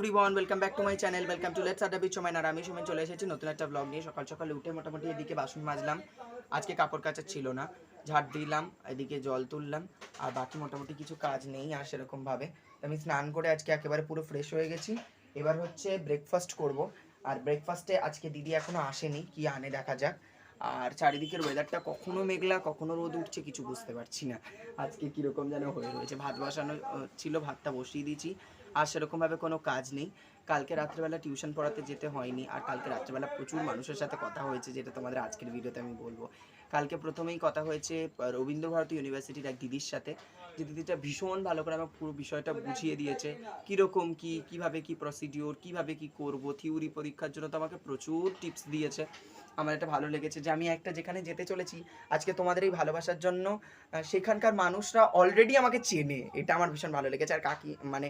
Everyone welcome back to my channel welcome to let's Adda beach সময় আর আমি সময় চলে এসেছি নতুন একটা ব্লগ নিয়ে। সকাল সকালে উঠে মোটামুটি এদিকে বাসন মাজলাম। আজকে কাপড় কাচা ছিল না। ঝাড় দিলাম, এদিকে জল তুললাম। আর বাকি মোটামুটি কিছু কাজ নেই আর সেরকমভাবে আমি স্নান করে আজকে একেবারে পুরো ফ্রেশ হয়ে গেছি। এবার হচ্ছে ব্রেকফাস্ট করব। আর ব্রেকফাস্টে আজকে দিদি এখনও আসেনি, কি আনে দেখা যাক। আর চারিদিকের ওয়েদারটা কখনো মেঘলা, কখনো রোদ উঠছে কিছু বুঝতে পারছি না। আজকে কীরকম যেন হয়ে রয়েছে। ভাত বসানো, ছিল, ভাতটা বসিয়ে দিয়েছি। আর সেরকমভাবে কোনো কাজ নেই। কালকে রাত্রেবেলা টিউশন পড়াতে যেতে হয়নি আর কালকে রাত্রেবেলা প্রচুর মানুষের সাথে কথা হয়েছে যেটা তোমাদের আজকের ভিডিওতে আমি বলব। কালকে প্রথমেই কথা হয়েছে আহ, রবীন্দ্র ভারতী ইউনিভার্সিটির এক দিদির সাথে। যে দিদিটা ভীষণ ভালো করে আমার পুরো বিষয়টা বুঝিয়ে দিয়েছে। কীরকম কি কীভাবে কি প্রসিডিওর কীভাবে কি করব থিওরি পরীক্ষার জন্য তো আমাকে প্রচুর টিপস দিয়েছে। আমার এটা ভালো লেগেছে যে আমি একটা যেখানে যেতে চলেছি, আজকে তোমাদের এই ভালোবাসার জন্য সেখানকার মানুষরা অলরেডি আমাকে চেনে। এটা আমার ভীষণ ভালো লেগেছে। আর কাকি মানে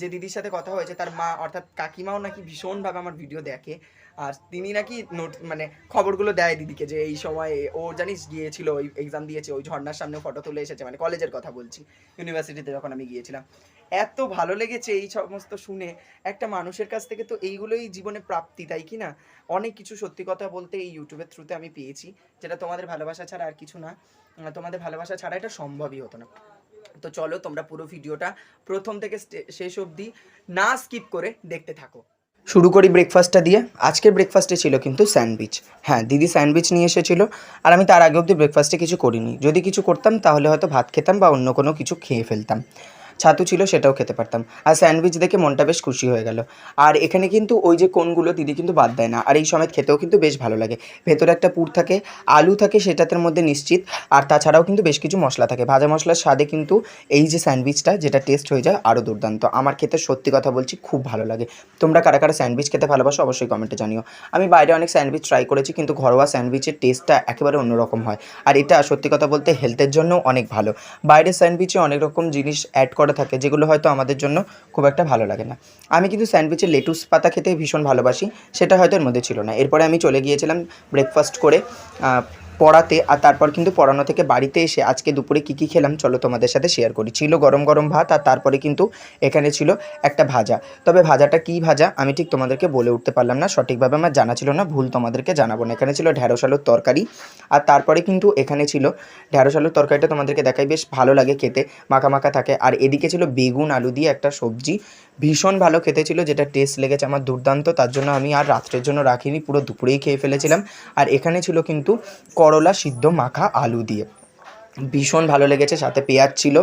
যে দিদির সাথে কথা হয়েছে, তার মা, অর্থাৎ কাকিমাও নাকি ভীষণভাবে আমার ভিডিও দেখে। আর তিনি নাকি নোট মানে খবরগুলো দেয় দিদিকে যে এই সময় ও জানিস গিয়েছিল, ওই এক্সাম দিয়েছে, ওই ঝর্নার সামনে ফটো তুলে এসেছে মানে কলেজের কথা বলছি ইউনিভার্সিটিতে যখন আমি গিয়েছিলাম। এত ভালো লেগেছে এই সমস্ত শুনে, একটা মানুষের কাছ থেকে তো এইগুলোই জীবনে প্রাপ্তি, তাই কি না? অনেক কিছু সত্যি কথা বলতে এই ইউটিউবের থ্রুতে আমি পেয়েছি, যেটা তোমাদের ভালোবাসা ছাড়া আর কিছু না। তোমাদের ভালোবাসা ছাড়া এটা সম্ভবই হতো না। তো চলো তোমরা পুরো ভিডিওটা প্রথম থেকে শেষ অবধি না স্কিপ করে দেখতে থাকো। শুরু করি ব্রেকফাস্টটা দিয়ে। আজকের ব্রেকফাস্টে ছিল কিন্তু স্যান্ডউইচ হ্যাঁ দিদি স্যান্ডউইচ নিয়ে এসেছিল, আর আমি তার আগে অবধি ব্রেকফাস্টে কিছু করিনি। যদি কিছু করতাম, তাহলে হয়তো ভাত খেতাম বা অন্য কোনো কিছু খেয়ে ফেলতাম। ছাতু ছিল সেটাও খেতে পারতাম। আর স্যান্ডউইচ দেখে মনটা বেশ খুশি হয়ে গেল। আর এখানে কিন্তু ওই যে কোনগুলো দিদি কিন্তু বাদ দেয় না। আর এই সময় খেতেও কিন্তু বেশ ভালো লাগে। ভেতরে একটা পুর থাকে, আলু থাকে সেটাতে মধ্যে নিশ্চিত। আর তাছাড়াও কিন্তু বেশ কিছু মশলা থাকে। ভাজা মশলার স্বাদে কিন্তু এই যে স্যান্ডউইচটা, যেটা টেস্ট হয়ে যায় আরও দুর্দান্ত। আমার খেতে সত্যি কথা বলছি, খুব ভালো লাগে। তোমরা কারা কারা স্যান্ডউইচ খেতে ভালোবাসো অবশ্যই কমেন্টে জানিও। আমি বাইরে অনেক স্যান্ডউইচ ট্রাই করেছি, কিন্তু ঘরোয়া স্যান্ডউইচের টেস্টটা একেবারে অন্যরকম হয়। আর এটা সত্যি কথা বলতে হেলথের জন্য অনেক ভালো। বাইরের স্যান্ডউইচে অনেক রকম জিনিস অ্যাড করা থাকে, যেগুলো হয়তো আমাদের জন্য খুব একটা ভালো লাগে না। আমি কিন্তু স্যান্ডউইচের লেটুস পাতা খেতে ভীষণ ভালোবাসি, সেটা হয়তো এর মধ্যে ছিল না। এরপরে আমি চলে গিয়েছিলাম ব্রেকফাস্ট করে পড়াতে আর তারপর কিন্তু পড়ানো থেকে বাড়িতে এসে আজকে দুপুরে কী কী খেলাম চলো তোমাদের সাথে শেয়ার করি। ছিল গরম গরম ভাত আর তারপরে কিন্তু এখানে ছিল একটা ভাজা। তবে ভাজাটা কী ভাজা আমি ঠিক তোমাদেরকে বলে উঠতে পারলাম না, সঠিকভাবে আমার জানা ছিল না, ভুল তোমাদেরকে জানাব না। এখানে ছিল ঢ্যাঁড়স আলুর তরকারি আর তারপরে কিন্তু এখানে ছিল ঢ্যাঁড়স আলুর তরকারিটা তোমাদেরকে দেখাই, বেশ ভালো লাগে খেতে, মাখা মাখা থাকে। আর এদিকে ছিল বেগুন আলু দিয়ে একটা সবজি ভীষণ ভালো খেতে ছিল, যেটা টেস্ট লেগেছে আমার দুর্দান্ত, তার জন্য আমি আর রাত্রের জন্য রাখিনি, পুরো দুপুরেই খেয়ে ফেলেছিলাম। আর এখানে ছিল কিন্তু করলা সিদ্ধ মাখা আলু দিয়ে। ভীষণ ভালো লেগেছে, সাথে পেঁয়াজ ছিল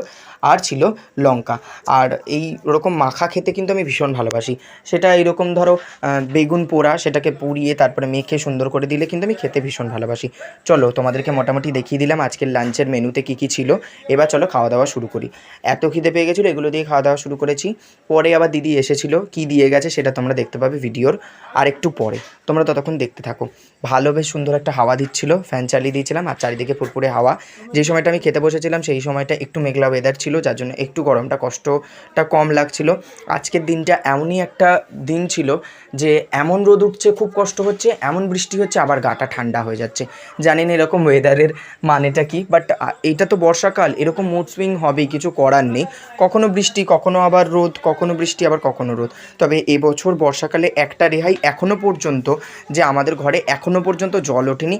আর ছিল লঙ্কা। আর এই রকম মাখা খেতে কিন্তু আমি ভীষণ ভালোবাসি। সেটা এইরকম ধরো বেগুন পোড়া, সেটাকে পুড়িয়ে তারপরে মেখে সুন্দর করে দিলে কিন্তু আমি খেতে ভীষণ ভালোবাসি। চলো, তোমাদেরকে মোটামুটি দেখিয়ে দিলাম আজকের লাঞ্চের মেনুতে কী কী ছিল। এবার চলো খাওয়া দাওয়া শুরু করি। এত খিদে পেয়ে গেছিল, এগুলো দিয়ে খাওয়া দাওয়া শুরু করেছি। পরে আবার দিদি এসেছিল, কি দিয়ে গেছে সেটা তোমরা দেখতে পাবে ভিডিওর। আর একটু পরে, তোমরা ততক্ষণ দেখতে থাকো। ভালো বেশ সুন্দর একটা হাওয়া দিচ্ছিল, ফ্যান চালিয়ে দিয়েছিলাম, আর চারিদিকে ফুরফুরে হাওয়া। যে সময়টা আমি খেতে বসেছিলাম, সেই সময়টা একটু মেঘলা ওয়েদার ছিল। যার জন্য একটু গরমটা, কষ্টটা কম লাগছিল। আজকের দিনটা এমনই একটা দিন ছিল যে এমন রোদ উঠছে, খুব কষ্ট হচ্ছে, এমন বৃষ্টি হচ্ছে, আবার গাটা ঠান্ডা হয়ে যাচ্ছে। জানি না এরকম ওয়েদারের মানেটা কি? বাট এইটা তো বর্ষাকাল, এরকম মুড সুইং হবেই, কিছু করার নেই। কখনো বৃষ্টি, কখনো আবার রোদ, কখনো বৃষ্টি, আবার কখনো রোদ। তবে এবছর বর্ষাকালে একটা রেহাই এখনও পর্যন্ত যে আমাদের ঘরে এখনও পর্যন্ত জল ওঠেনি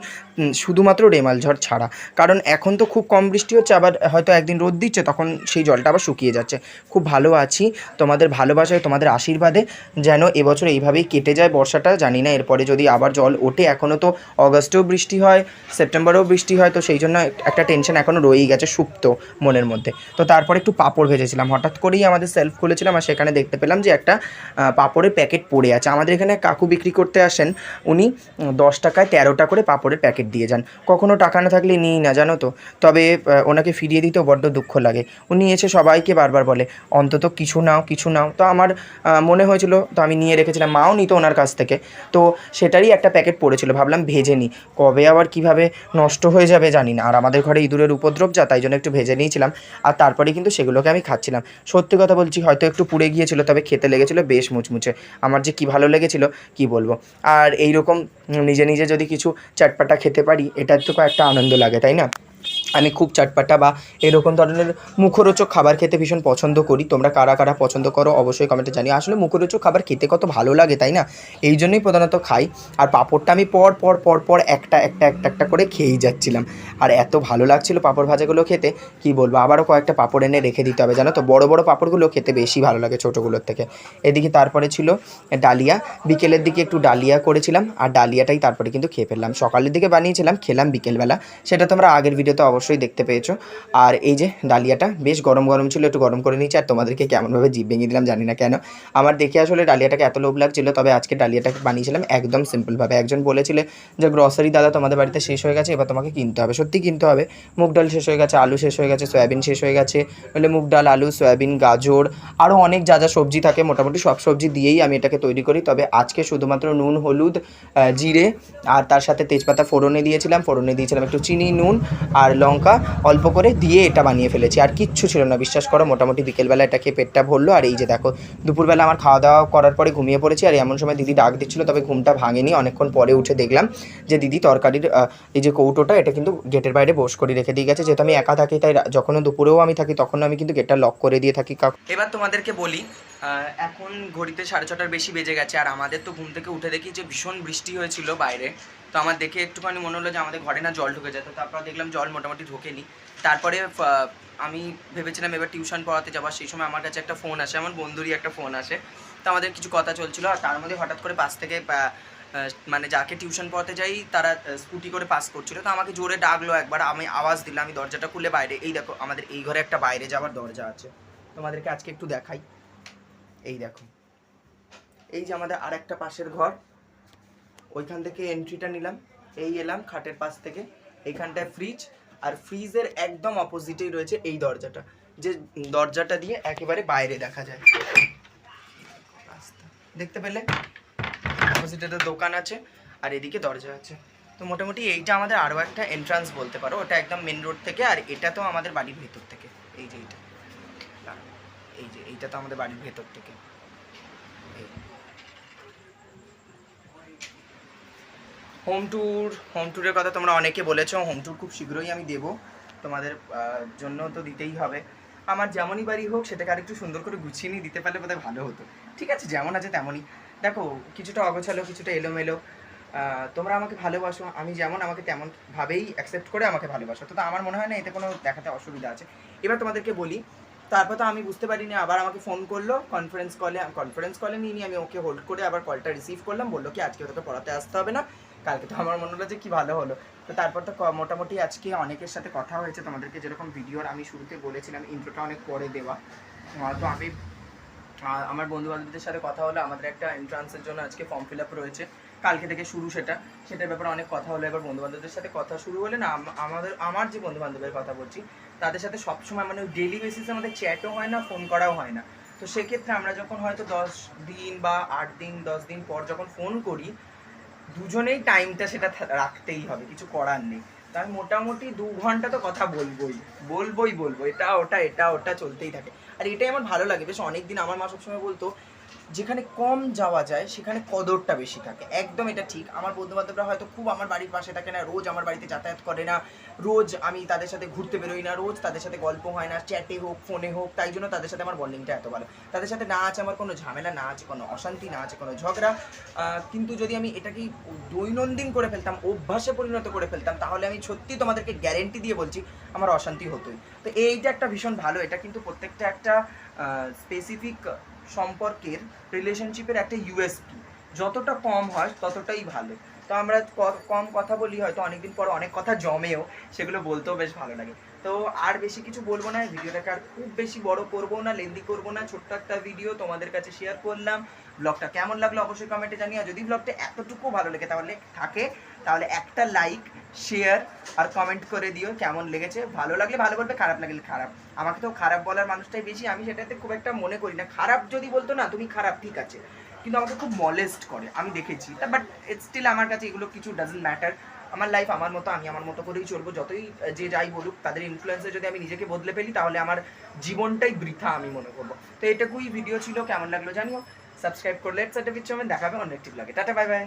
শুধুমাত্র রেমাল ঝড় ছাড়া। কারণ এখন তো খুব কম বৃষ্টি হচ্ছে, আবার হয়তো একদিন রোদ দিচ্ছে, তখন সেই জলটা আবার শুকিয়ে যাচ্ছে। খুব ভালো আছি। তোমাদের ভালোবাসায় তোমাদের আশীর্বাদে যেন এবছর এইভাবেই কেটে যায় বর্ষাটা। জানি না, এরপরে যদি আবার জল ওঠে এখনও তো অগস্টেও বৃষ্টি হয়, সেপ্টেম্বরেও বৃষ্টি হয়, তো সেই জন্য একটা টেনশন এখনও রয়েই গেছে সুপ্ত মনের মধ্যে। তো তারপরে একটু পাঁপড় ভেজেছিলাম। হঠাৎ করেই আমাদের সেলফ খুলেছিলাম আর সেখানে দেখতে পেলাম যে একটা পাঁপড়ের প্যাকেট পড়ে আছে। আমাদের এখানে কাকু বিক্রি করতে আসেন, উনি দশ টাকায় তেরোটা করে পাঁপড়ের প্যাকেট দিয়ে যান। কখনও টাকা না থাকলে নিই না, জানো তো? তবে ওনাকে ফিরিয়ে দিতেও বড্ড দুঃখ লাগে। উনি এসে সবাইকে বারবার বলে, অন্তত কিছু নাও কিছু নাও। তো আমার মনে হয়েছিল, তো আমি নিয়ে রেখেছিলাম, মাও নিত ওনার কাছ থেকে। তো সেটারই একটা প্যাকেট পড়েছিল, ভাবলাম ভেজে নিই। কবে আবার কীভাবে নষ্ট হয়ে যাবে জানি না। আর আমাদের ঘরে ইঁদুরের উপদ্রব যা, তাই জন্য একটু ভেজে নিয়েছিলাম। আর তারপরে কিন্তু সেগুলোকে আমি খাচ্ছিলাম। সত্যি কথা বলছি, হয়তো একটু পুড়ে গিয়েছিল, তবে খেতে লেগেছিলো বেশ মুচমুচে। আমার যে কি ভালো লেগেছিল, কি বলব? আর এইরকম নিজে নিজে যদি কিছু চাটপাটা খেতে পারি, এটার তো একটা আনন্দ লাগে, তাই না? আমি খুব চটপাটা বা এরকম ধরনের মুখরোচক খাবার খেতে ভীষণ পছন্দ করি। তোমরা কারা কারা পছন্দ করো অবশ্যই কমেন্টে জানিও। আসলে মুখরোচক খাবার খেতে কত ভালো লাগে, তাই না? এই জন্যই প্রধানত খাই। আর পাঁপড়টা আমি পর পর পর পর একটা একটা একটা একটা করে খেয়েই যাচ্ছিলাম। আর এত ভালো লাগছিল পাঁপড় ভাজাগুলো খেতে, কি বলব? আবারও কয়েকটা পাঁপড় এনে রেখে দিতে হবে, জানো তো? বড় বড় পাঁপড়গুলো খেতে বেশি ভালো লাগে ছোটোগুলোর থেকে। এদিকে তারপরে ছিল ডালিয়া। বিকেলের দিকে একটু ডালিয়া করেছিলাম। আর ডালিয়াটাই তারপরে কিন্তু খেয়ে ফেললাম। সকালের দিকে বানিয়েছিলাম, খেলাম বিকেলবেলা। সেটা তোমরা আগের ভিডিওতে অবশ্যই দেখতে পেয়েছ। আর এই যে ডালিয়াটা, বেশ গরম গরম ছিল, একটু গরম করে নিয়েছি, আর তোমাদেরকে কেমনভাবে জিভ ভেঙে দিলাম জানি না কেন। আমার দেখে আসলে ডালিয়াটাকে এত লোভ লাগছিল, তবে আজকে ডালিয়াটাকে বানিয়েছিলাম একদম সিম্পলভাবে। একজন বলেছিলে যে গ্রসারি দাদা তোমাদের বাড়িতে শেষ হয়ে গেছে, এবার তোমাকে কিনতে হবে। সত্যি কিনতে হবে। মুগ ডাল শেষ হয়ে গেছে, আলু শেষ হয়ে গেছে, সয়াবিন শেষ হয়ে গেছে বলে মুগ ডাল, আলু, সয়াবিন, গাজর আরও অনেক যা যা সবজি থাকে, মোটামুটি সব সবজি দিয়েই আমি এটাকে তৈরি করি। তবে আজকে শুধুমাত্র নুন, হলুদ জিরে, আর তার সাথে তেজপাতা ফোড়নে দিয়েছিলাম। ফোড়নে দিয়েছিলাম একটু চিনি, নুন, আর লঙ্কা অল্প করে দিয়ে এটা বানিয়ে ফেলেছি। আর কিচ্ছু ছিল না, বিশ্বাস করো, মোটামুটি বিকেলবেলা এটা খেয়ে পেটটা ভরলো। আর এই যে দেখো, দুপুরবেলা আমার খাওয়া দাওয়া করার পরে ঘুমিয়ে পড়েছি। আর এমন সময় দিদি ডাক দিচ্ছিল, তবে ঘুমটা ভাঙেনি। অনেকক্ষণ পরে উঠে দেখলাম যে দিদি তরকারির এই যে কৌটোটা, এটা কিন্তু গেটের বাইরে বস করে রেখে দিয়ে গেছে। যেহেতু আমি একা থাকি, তাই যখনও দুপুরেও আমি থাকি তখন আমি কিন্তু গেটটা লক করে দিয়ে থাকি। এবার তোমাদেরকে বলি এখন ঘড়িতে সাড়ে ছটার বেশি বেজে গেছে, আর আমাদের তো ঘুম থেকে উঠে দেখি যে ভীষণ বৃষ্টি হয়েছিল বাইরে। তো আমার দেখে একটুখানি মনে হলো যে আমাদের ঘরে না জল ঢুকে যেত তারপর দেখলাম জল মোটামুটি ঢোকেনি। তারপরে আমি ভেবেছিলাম এবার টিউশন পড়াতে যাব সেই সময় আমার কাছে একটা ফোন আসে, আমার বন্ধুরই একটা ফোন আসে। তো আমাদের কিছু কথা চলছিল, আর তার মধ্যে হঠাৎ করে পাশ থেকে মানে যাকে টিউশন পড়াতে যাই, তারা স্কুটি করে পাস করছিল। তো আমাকে জোরে ডাকলো একবার, আমি আওয়াজ দিলাম, আমি দরজাটা খুলে বাইরে, এই দেখো, আমাদের এই ঘরে একটা বাইরে যাওয়ার দরজা আছে। তোমাদেরকে আজকে একটু দেখাই। এই দেখো। এই যে আমাদের আর একটা পাশের ঘর, ওইখান থেকে এন্ট্রিটা নিলাম। এই এলাম খাটের পাশ থেকে। এইখানটায় ফ্রিজ আর ফ্রিজের একদম অপোজিটেই রয়েছে এই দরজাটা। যে দরজাটা দিয়ে একেবারে বাইরে দেখা যায়। দেখতে পেলে? অপোজিটে তো দোকান আছে আর এদিকে দরজা আছে। তো মোটামুটি এইটা আমাদের আরও একটা এন্ট্রান্স বলতে পারো। ওটা একদম মেন রোড থেকে আর এটা তো আমাদের বাড়ির ভেতর থেকে। এই যে এইটা। এই যে, এইটা তো আমাদের বাড়ির ভেতর থেকে। হোম ট্যুর হোম ট্যুরের কথা তোমরা অনেকে বলেছ হোম ট্যুর খুব শীঘ্রই আমি দেবো। তোমাদের জন্য তো দিতেই হবে। আমার যেমনই বাড়ি হোক, সেটাকে আরেকটু সুন্দর করে গুছিয়ে নিয়ে দিতে পারলে বোধহয় ভালো হতো। ঠিক আছে, যেমন আছে তেমনই। দেখো, কিছুটা অগোছালো, কিছুটা এলোমেলো। তোমরা আমাকে ভালোবাসো, আমি যেমন আমাকে তেমনভাবেই অ্যাকসেপ্ট করে আমাকে ভালোবাসো। তো আমার মনে হয় না এতে কোনো দেখাতে অসুবিধা আছে। এবার তোমাদেরকে বলি তারপর তো আমি বুঝতে পারিনি, আবার আমাকে ফোন করল কনফারেন্স কলে কনফারেন্স কলে নিয়ে আমি ওকে হোল্ড করে আবার কলটা রিসিভ করলাম, বলল কি আজকে তোকে পড়াতে আসতে হবে না, কালকে তো আমার মনে হলো যে কি ভালো হলো। তো তারপর তো মোটামুটি আজকে অনেকের সাথে কথা হয়েছে, তোমাদেরকে যেরকম ভিডিওর আমি শুরুতে বলেছিলাম ইন্ট্রোটা অনেক পরে দেওয়া। তো আমি আমার বন্ধু বান্ধবদের সাথে কথা হলো, আমাদের একটা এন্ট্রান্সের জন্য আজকে ফর্ম ফিল আপ রয়েছে, কালকে থেকে শুরু সেটা, সেটার ব্যাপারে অনেক কথা হলো, এবার বন্ধু বান্ধবদের সাথে কথা শুরু হলে না আমাদের, আমার যে বন্ধু বান্ধবের কথা বলছি তাদের সাথে সবসময় মানে ডেলি বেসিসে আমাদের চ্যাটও হয় না ফোন করাও হয় না। তো সেক্ষেত্রে আমরা যখন হয়তো দশ দিন বা আট দিন, দশ দিন পর যখন ফোন করি, দুজনেই টাইমটা সেটা রাখতেই হবে, কিছু করার নেই। তো আমি মোটামুটি দু ঘণ্টা তো কথা বলবোই বলবোই বলব এটা, ওটা এটা, ওটা চলতেই থাকে। আর এটাই আমার ভালো লাগে। বেশ অনেক দিন আমার মা সবসময় বলতো যেখানে কম যাওয়া যায়, সেখানে কদরটা বেশি থাকে। একদম এটা ঠিক। আমার বন্ধু বান্ধবরা হয়তো খুব আমার বাড়ির পাশে থাকে না। রোজ আমার বাড়িতে যাতায়াত করে না। রোজ আমি তাদের সাথে ঘুরতে বেরোই না। রোজ তাদের সাথে গল্প হয় না। চ্যাটে হোক ফোনে হোক। তাই জন্য তাদের সাথে আমার বন্ডিংটা এত ভালো। তাদের সাথে না আছে আমার কোনো ঝামেলা, না আছে কোনো অশান্তি, না আছে কোনো ঝগড়া। কিন্তু যদি আমি এটাকেই দৈনন্দিন করে ফেলতাম, অভ্যাসে পরিণত করে ফেলতাম, তাহলে আমি সত্যি তোমাদেরকে গ্যারেন্টি দিয়ে বলছি, আমার অশান্তি হতোই। তো এইটা একটা ভীষণ ভালো। এটা কিন্তু প্রত্যেকটা একটা স্পেসিফিক সম্পর্কের রিলেশনশিপের একটা ইউএসপি যতটা কম হয়, ততটাই ভালো। তো আমরা কম কথা বলি, হয়তো অনেকদিন পর অনেক কথা জমেও, সেগুলো বলতেও বেশ ভালো লাগে। তো আর বেশি কিছু বলব না ভিডিওটাকে আর খুব বেশি বড় করব না লেন্দি করব না, ছোট্ট একটা ভিডিও তোমাদের কাছে শেয়ার করলাম। ব্লগটা কেমন লাগল অবশ্যই কমেন্টে জানিও। যদি ব্লগটা এতটুকু ভালো লেগে তাহলে থাকে, তাহলে একটা লাইক শেয়ার আর কমেন্ট করে দিও, কেমন লেগেছে, ভালো লাগলে ভালো বলবে, খারাপ লাগলে খারাপ। আমাকে তো খারাপ বলার মানুষটাই বেশি, আমি সেটাতে খুব একটা মনে করি না। খারাপ যদি বলতো, না, তুমি খারাপ, ঠিক আছে। কিন্তু আমাকে খুব মলেস্ট করে, আমি দেখেছি। বাট স্টিল আমার কাছে এগুলো কিছু ডাজেন্ট ম্যাটার আমার লাইফ আমার মতো, আমি আমার মতো করেই চলবো। যতই যে যাই বলুক, তাদের ইনফ্লুয়েন্সে যদি আমি নিজেকে বদলে ফেলি, তাহলে আমার জীবনটাই বৃথা আমি মনে করব। তো এটুকুই ভিডিও ছিল, কেমন লাগল জানিও। সাবস্ক্রাইব করলে সেটা পিছনে দেখাবে অন্য একটি ব্লগে টাটা বাই বাই